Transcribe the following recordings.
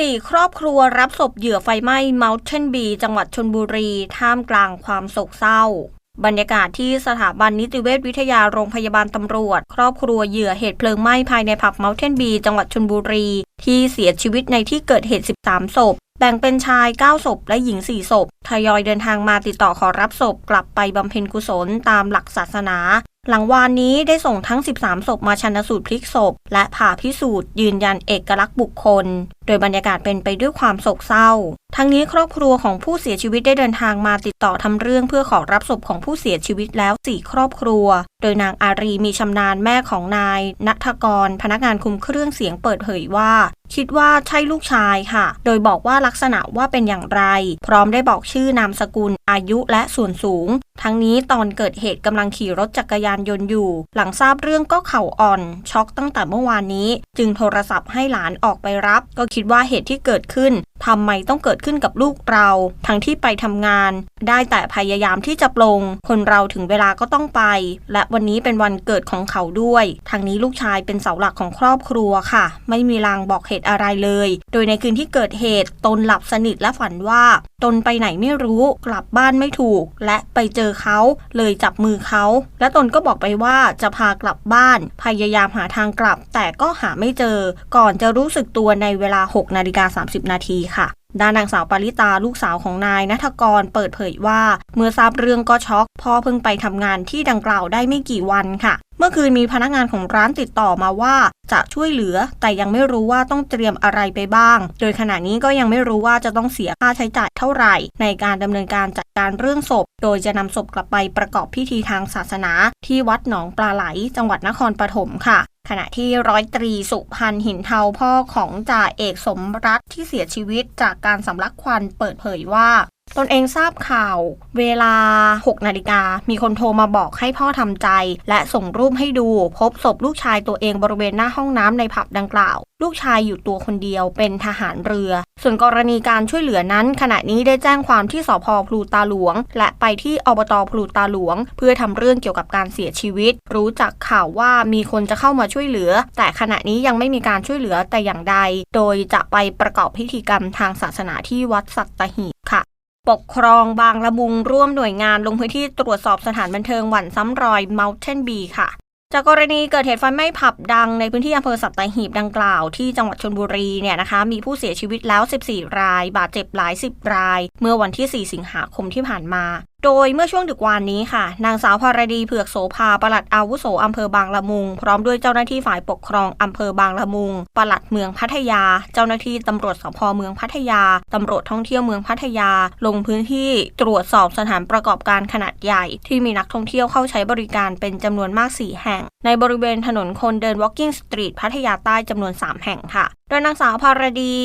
สี่ครอบครัวรับศพเหยื่อไฟไหม้ Mountain b จังหวัดชนบุรี ท่ามกลางความโศกเศร้า บรรยากาศที่สถาบันนิติเวชวิทยาโรงพยาบาลตำรวจ ครอบครัวเหยื่อเหตุเพลิงไหม้ภายในผับ Mountain b จังหวัดชนบุรี ที่เสียชีวิตในที่เกิดเหตุ 13 ศพ แบ่งเป็นชาย 9 ศพ และหญิง 4 ศพ ทยอยเดินทางมาติดต่อขอรับศพกลับไปบำเพ็ญกุศลตามหลักศาสนา หลังวานนี้ได้ส่งทั้ง 13 ศพมาชันสูตรพลิกศพ และผ่าพิสูจน์ยืนยันเอกลักษณ์บุคคล โดยบรรยากาศเป็นไปด้วยความโศกเศร้า ทั้งนี้ครอบครัวของผู้เสียชีวิตได้เดินทางมาติดต่อทำเรื่องเพื่อขอรับศพของผู้เสียชีวิตแล้ว 4 ครอบครัว โดยนางอารีมีชำนาญแม่ของนายนัทกร พนักงานคุมเครื่องเสียงเปิดเผยว่า คิดว่าใช่ลูกชายค่ะ โดยบอกว่าลักษณะว่าเป็นอย่างไร พร้อมได้บอกชื่อนามสกุล อายุและส่วนสูง ทั้งนี้ตอนเกิดเหตุกำลังขี่รถจักรยานยนต์อยู่ หลังทราบเรื่องก็เข่าอ่อน ช็อกตั้งแต่เมื่อวานนี้ จึงโทรศัพท์ให้หลานออกไปรับ ก็คิดว่าเหตุที่เกิดขึ้นทำไมต้องเกิดขึ้นกับลูกเรา ทั้งที่ไปทำงาน ได้แต่พยายามที่จะปลง คนเราถึงเวลาก็ต้องไป และวันนี้เป็นวันเกิดของเขาด้วย ทางนี้ลูกชายเป็นเสาหลักของครอบครัวค่ะ ไม่มีลางบอกเหตุอะไรเลย โดยในคืนที่เกิดเหตุตนหลับสนิทและฝันว่า ตนไปไหนไม่รู้กลับบ้านไม่ถูก และไปเจอเขาเลยจับมือเขา และตนก็บอกไปว่าจะพากลับบ้าน พยายามหาทางกลับ แต่ก็หาไม่เจอ ก่อนจะรู้สึกตัวในเวลา 6 นาฬิกา 30 นาทีค่ะ ด้านนางสาวปาริตาลูกสาวของนายนัทกรเปิดเผยว่า เมื่อทราบเรื่องก็ช็อกพ่อเพิ่งไปทำงานที่ดังกล่าวได้ไม่กี่วันค่ะ เมื่อคืนมีพนักงานของร้านติดต่อมาว่า จะช่วยเหลือ แต่ยังไม่รู้ว่าต้องเตรียมอะไรไปบ้าง โดยขณะนี้ก็ยังไม่รู้ว่าจะต้องเสียค่าใช้จ่ายเท่าไหร่ ในการดำเนินการจัดการเรื่องศพ โดยจะนำศพกลับไปประกอบพิธีทางศาสนา ที่วัดหนองปลาไหล จังหวัดนครปฐมค่ะ ขณะที่ร้อยตรีสุพันหินเทาพ่อของจ่าเอกสมรัฐที่เสียชีวิตจากการสำลักควันเปิดเผยว่า ตนเองทราบข่าวเวลา 6 นาฬิกา มีคนโทรมาบอกให้พ่อทำใจ และส่งรูปให้ดู พบศพลูกชายตัวเองบริเวณหน้าห้องน้ำในผับดังกล่าว ลูกชายอยู่ตัวคนเดียวเป็นทหารเรือ ส่วนกรณีการช่วยเหลือนั้น ขณะนี้ได้แจ้งความที่สพพลูตาหลวง และไปที่อบตพลูตาหลวง เพื่อทำเรื่องเกี่ยวกับการเสียชีวิต รู้จักข่าวว่ามีคนจะเข้ามาช่วยเหลือ แต่ขณะนี้ยังไม่มีการช่วยเหลือแต่อย่างใด โดยจะไปประกอบพิธีกรรมทางศาสนาที่วัดสัตหีบค่ะ ปกครองบางละมุงร่วมหน่วยงานลงพื้นที่ตรวจสอบสถานบันเทิงหวันซ้ำรอย Mountain B ค่ะ จากกรณีเกิดเหตุไฟไหม้ผับดังในพื้นที่อำเภอสัตหีบดังกล่าวที่จังหวัดชนบุรีเนี่ยนะคะ มีผู้เสียชีวิตแล้ว 14 ราย บาดเจ็บหลาย 10 ราย เมื่อวันที่ 4 สิงหาคมที่ผ่านมา โดยเมื่อช่วงดึกวานนี้ค่ะ นางสาวพรดีเผือกโสภาปลัดอาวุโสอำเภอบางละมุง พร้อมด้วยเจ้าหน้าที่ฝ่ายปกครองอำเภอบางละมุงปลัดเมืองพัทยา เจ้าหน้าที่ตำรวจสพเมืองพัทยาตำรวจท่องเที่ยวเมืองพัทยา ลงพื้นที่ตรวจสอบสถานประกอบการขนาดใหญ่ ที่มีนักท่องเที่ยวเข้าใช้บริการเป็นจำนวนมาก 4 แห่ง ในบริเวณถนนคนเดิน Walking Street พัทยาใต้จำนวน 3 แห่งค่ะ โดยนางสาวพารดี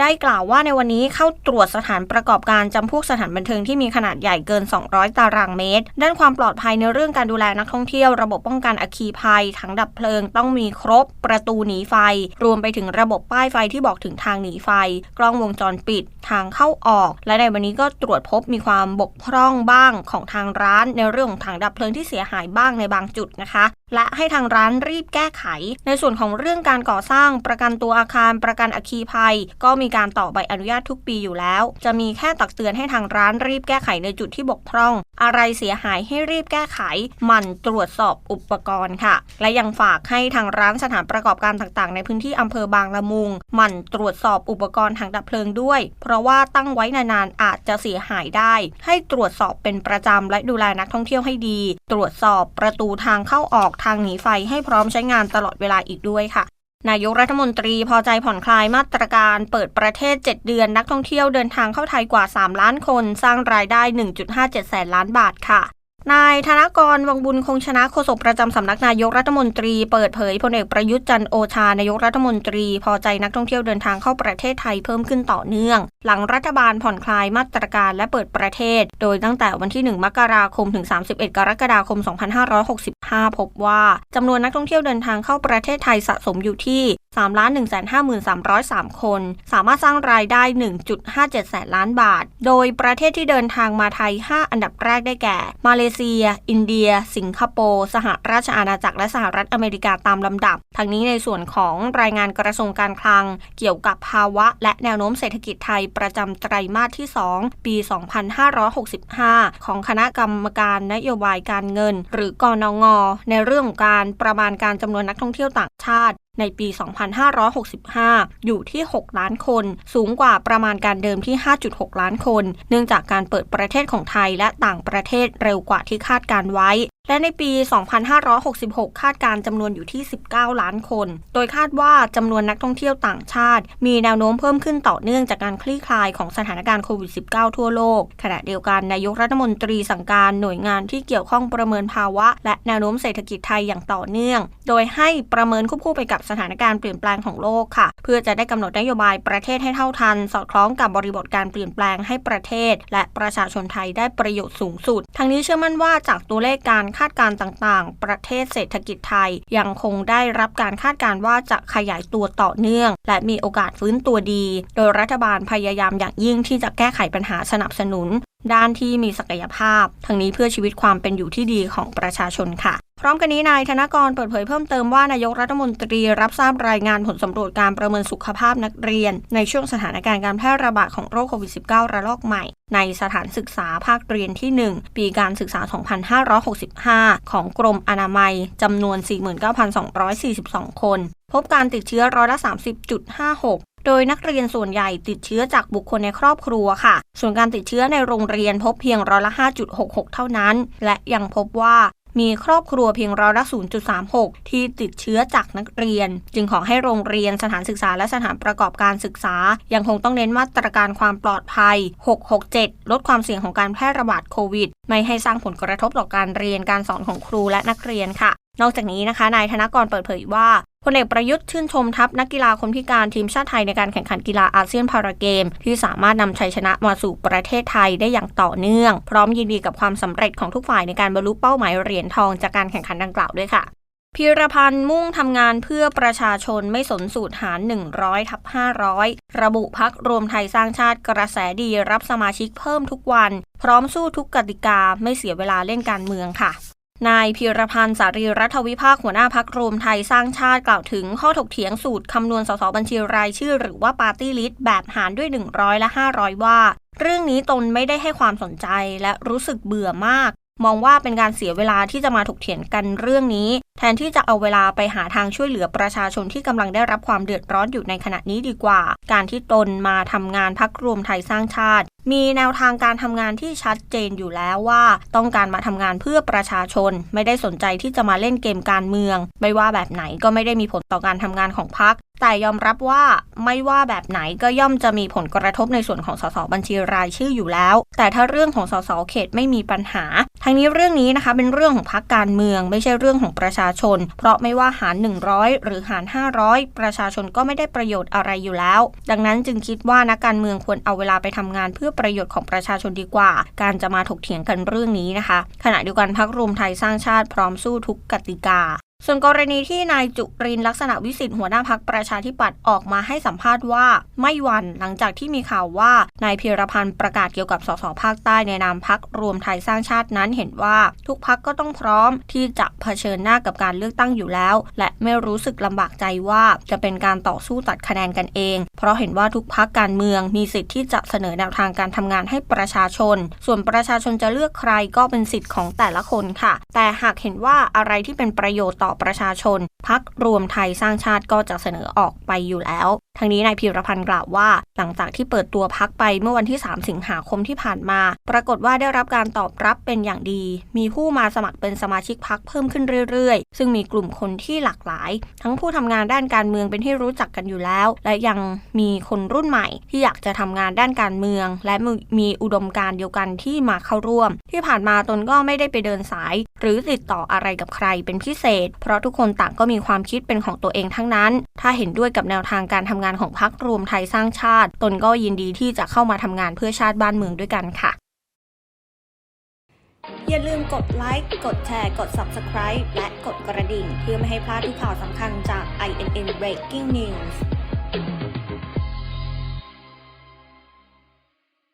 ได้กล่าวว่าในวันนี้เข้าตรวจสถานประกอบการจำพวกสถานบันเทิงที่มีขนาดใหญ่เกิน 200 ตารางเมตร ด้านความปลอดภัยในเรื่องการดูแลนักท่องเที่ยว ระบบป้องกันอัคคีภัย ถังดับเพลิงต้องมีครบ ประตูหนีไฟ รวมไปถึงระบบป้ายไฟที่บอกถึงทางหนีไฟ กล้องวงจรปิด ทางเข้าออก และในวันนี้ก็ตรวจพบมีความบกพร่องบ้างของทางร้าน ในเรื่องของถังดับเพลิงที่เสียหายบ้างในบางจุดนะคะ และให้ทางร้านรีบแก้ไข ในส่วนของเรื่องการก่อสร้างประกันตัวอาคารประกันอัคคีภัย ก็มีการต่อใบอนุญาตทุกปีอยู่แล้ว จะมีแค่ตักเตือนให้ทางร้านรีบแก้ไขในจุดที่บกพร่อง อะไรเสียหายให้รีบแก้ไขหมั่นตรวจสอบอุปกรณ์ค่ะ และยังฝากให้ทางร้านสถานประกอบการต่างๆ ในพื้นที่อำเภอบางละมุงหมั่นตรวจสอบอุปกรณ์ถังดับเพลิงด้วย เพราะว่าตั้งไว้นานๆอาจจะเสียหายได้ ให้ตรวจสอบเป็นประจำและดูแลนักท่องเที่ยวให้ดี ตรวจสอบประตูทางเข้าออกทางหนีไฟให้พร้อมใช้งานตลอดเวลาอีกด้วยค่ะ นายกรัฐมนตรีพอใจผ่อนคลายมาตรการเปิดประเทศ 7 เดือนนักท่องเที่ยวเดินทางเข้าไทยกว่า 3 ล้านคน สร้างรายได้ 1.57 แสนล้านบาทค่ะนายธนกรวังบุญคงชนะโฆษกประจำสำนักนายกรัฐมนตรีเปิดเผยพลเอกประยุทธ์จันโอชานายกรัฐมนตรี พอใจนักท่องเที่ยวเดินทางเข้าประเทศไทยเพิ่มขึ้นต่อเนื่อง หลังรัฐบาลผ่อนคลายมาตรการและเปิดประเทศ โดยตั้งแต่วันที่ 1 มกราคมถึง 31 กรกฎาคม 2565 พบว่าจำนวนนักท่องเที่ยวเดินทางเข้าประเทศไทยสะสมอยู่ที่3 1 5 3 0 3 คน สามารถสร้างรายได้ 1.57 แสนล้านบาท โดยประเทศที่เดินทางมาไทย 5 อันดับแรกได้แก่ มาเลเซีย อินเดีย สิงคโปร์ สหราชอาณาจักร และสหรัฐอเมริกาตามลำดับ ทั้งนี้ในส่วนของรายงานกระทรวงการคลัง เกี่ยวกับภาวะ และแนวโน้มเศรษฐกิจไทยประจำไตรมาสที่ 2 ปี 2565 ของคณะกรรมการนโยบายการเงิน หรือกอนง ในเรื่องการประมาณการจำนวนนักท่องเที่ยวต่างชาติ ในปี 2565 อยู่ที่ 6 ล้านคน สูงกว่าประมาณการเดิมที่ 5.6 ล้านคน เนื่องจากการเปิดประเทศของไทยและต่างประเทศเร็วกว่าที่คาดการไว้ และในปี 2566 คาดการจำนวนอยู่ที่ 19 ล้านคน โดยคาดว่าจำนวนนักท่องเที่ยวต่างชาติ มีแนวโน้มเพิ่มขึ้นต่อเนื่องจากการคลี่คลายของสถานการณ์โควิด -19 ทั่วโลก ขณะเดียวกันนายกรัฐมนตรีสั่งการหน่วยงานที่เกี่ยวข้องประเมินภาวะ และแนวโน้มเศรษฐกิจไทยอย่างต่อเนื่อง โดยให้ประเมินควบคู่ไปกับสถานการณ์เปลี่ยนแปลงของโลกค่ะ เพื่อจะได้กำหนดนโยบายประเทศให้เท่าทัน สอดคล้องกับบริบทการเปลี่ยนแปลงให้ประเทศ และประชาชนไทยได้ประโยชน์สูงสุด ทั้งนี้เชื่อมั่นว่าจากตัวเลขการคาดการณ์ต่างๆ ประเทศเศรษฐกิจไทย ยังคงได้รับการคาดการณ์ว่าจะขยายตัวต่อเนื่อง และมีโอกาสฟื้นตัวดี โดยรัฐบาลพยายามอย่างยิ่งที่จะแก้ไขปัญหาสนับสนุน ด้านที่มีศักยภาพ ทั้งนี้เพื่อชีวิตความเป็นอยู่ที่ดีของประชาชนค่ะ พร้อมกันนี้นายธนกรเปิดเผยเพิ่มเติมว่านายกรัฐมนตรีรับทราบรายงานผลสำรวจการประเมินสุขภาพนักเรียน ในช่วงสถานการณ์การแพร่ระบาดของโรคโควิด -19 ระลอกใหม่ ในสถานศึกษาภาคเรียนที่ 1 ปีการศึกษา 2565 ของกรมอนามัยจำนวน 49,242 คน พบการติดเชื้อร้อยละ30.56โดยนักเรียนส่วนใหญ่ติดเชื้อจากบุคคลในครอบครัวค่ะ ส่วนการติดเชื้อในโรงเรียนพบเพียงร้อยละ 5.66 เท่านั้น และยังพบว่า มีครอบครัวเพียงร้อยละ 0.36 ที่ติดเชื้อจากนักเรียน จึงขอให้โรงเรียนสถานศึกษาและสถานประกอบการศึกษา ยังคงต้องเน้นมาตรการความปลอดภัย 667 ลดความเสี่ยงของการแพร่ระบาดโควิด ไม่ให้สร้างผลกระทบต่อการเรียนการสอนของครูและนักเรียนค่ะ นอกจากนี้นะคะนายธนกรเปิดเผยว่าพลเอกประยุทธ์ชื่นชมทัพนักกีฬาคนพิการทีมชาติไทยในการแข่งขันกีฬาอาเซียนพาราเกม ที่สามารถนำชัยชนะมาสู่ประเทศไทยได้อย่างต่อเนื่อง พร้อมยินดีกับความสำเร็จของทุกฝ่ายในการบรรลุเป้าหมายเหรียญทองจากการแข่งขันดังกล่าวด้วยค่ะพีรพันธ์มุ่งทำงานเพื่อประชาชนไม่สนสูตรหาร 100ทับ500 ระบุพักรวมไทยสร้างชาติกระแสดีรับสมาชิกเพิ่มทุกวัน พร้อมสู้ทุกกติกาไม่เสียเวลาเล่นการเมืองค่ะ นายพีรพันธ์สารีรัฐวิภาคหัวหน้าพักรวมไทยสร้างชาติกล่าวถึงข้อถกเถียงสูตรคำนวณสสบัญชีรายชื่อ หรือว่าปาร์ตี้ลิสต์แบบหารด้วย 100 และ 500 ว่า เรื่องนี้ตนไม่ได้ให้ความสนใจและรู้สึกเบื่อมาก มองว่าเป็นการเสียเวลาที่จะมาถกเถียงกันเรื่องนี้ แทนที่จะเอาเวลาไปหาทางช่วยเหลือประชาชนที่กำลังได้รับความเดือดร้อนอยู่ในขณะนี้ดีกว่า การที่ตนมาทำงานพักรวมไทยสร้างชาติ มีแนวทางการทำงานที่ชัดเจนอยู่แล้วว่า ต้องการมาทำงานเพื่อประชาชน ไม่ได้สนใจที่จะมาเล่นเกมการเมือง ไม่ว่าแบบไหนก็ไม่ได้มีผลต่อการทำงานของพัก แต่ยอมรับว่าไม่ว่าแบบไหนก็ย่อมจะมีผลกระทบในส่วนของสสบัญชีรายชื่ออยู่แล้ว แต่ถ้าเรื่องของสสเขตไม่มีปัญหาทั้งนี้เรื่องนี้นะคะเป็นเรื่องของพักการเมือง ไม่ใช่เรื่องของประชาชน เพราะไม่ว่าหาร 100 หรือหาร 500 ประชาชนก็ไม่ได้ประโยชน์อะไรอยู่แล้ว ดังนั้นจึงคิดว่านักการเมืองควรเอาเวลาไปทำงานเพื่อประโยชน์ของประชาชนดีกว่า การจะมาถกเถียงกันเรื่องนี้นะคะ ขณะเดียวกันพักรวมไทยสร้างชาติพร้อมสู้ทุกกติกา ส่วนกรณีที่นายจุรินลักษณะวิสิทธิ์หัวหน้าพักประชาธิปัตย์ออกมาให้สัมภาษณ์ว่าไม่หวันหลังจากที่มีข่าวว่านายพีรพันธ์ประกาศเกี่ยวกับสสภาคใต้ในนามพักรวมไทยสร้างชาตินั้นเห็นว่า ทุกพักก็ต้องพร้อมที่จะเผชิญหน้ากับการเลือกตั้งอยู่แล้ว และไม่รู้สึกลำบากใจว่าจะเป็นการต่อสู้ตัดคะแนนกันเอง เพราะเห็นว่าทุกพักการเมืองมีสิทธิ์ที่จะเสนอแนวทางการทำงานให้ประชาชน ส่วนประชาชนจะเลือกใครก็เป็นสิทธิ์ของแต่ละคนค่ะ แต่หากเห็นว่าอะไรที่เป็นประโยชน์ต่อประชาชน พักรวมไทยสร้างชาติก็จะเสนอออกไปอยู่แล้ว ทั้งนี้นายพีรพันธ์กล่าวว่า หลังจากที่เปิดตัวพักไปเมื่อวันที่ 3 สิงหาคมที่ผ่านมา ปรากฏว่าได้รับการตอบรับเป็นอย่างดี มีผู้มาสมัครเป็นสมาชิกพักเพิ่มขึ้นเรื่อยๆ ซึ่งมีกลุ่มคนที่หลากหลาย ทั้งผู้ทำงานด้านการเมืองเป็นที่รู้จักกันอยู่แล้ว และยังมีคนรุ่นใหม่ ที่อยากจะทำงานด้านการเมือง และมีอุดมการเดียวกันที่มาเข้าร่วม ที่ผ่านมาตนก็ไม่ได้ไปเดินสาย หรือติดต่ออะไรกับใครเป็นพิเศษเพราะทุกคนต่างก็มีความคิดเป็นของตัวเองทั้งนั้น ถ้าเห็นด้วยกับแนวทางการทำงานของพรรครวมไทยสร้างชาติ ตนก็ยินดีที่จะเข้ามาทำงานเพื่อชาติบ้านเมืองด้วยกันค่ะ อย่าลืมกดไลค์ กดแชร์ กด Subscribe และกดกระดิ่ง เพื่อไม่ให้พลาดทุกข่าวสำคัญจาก INN Breaking News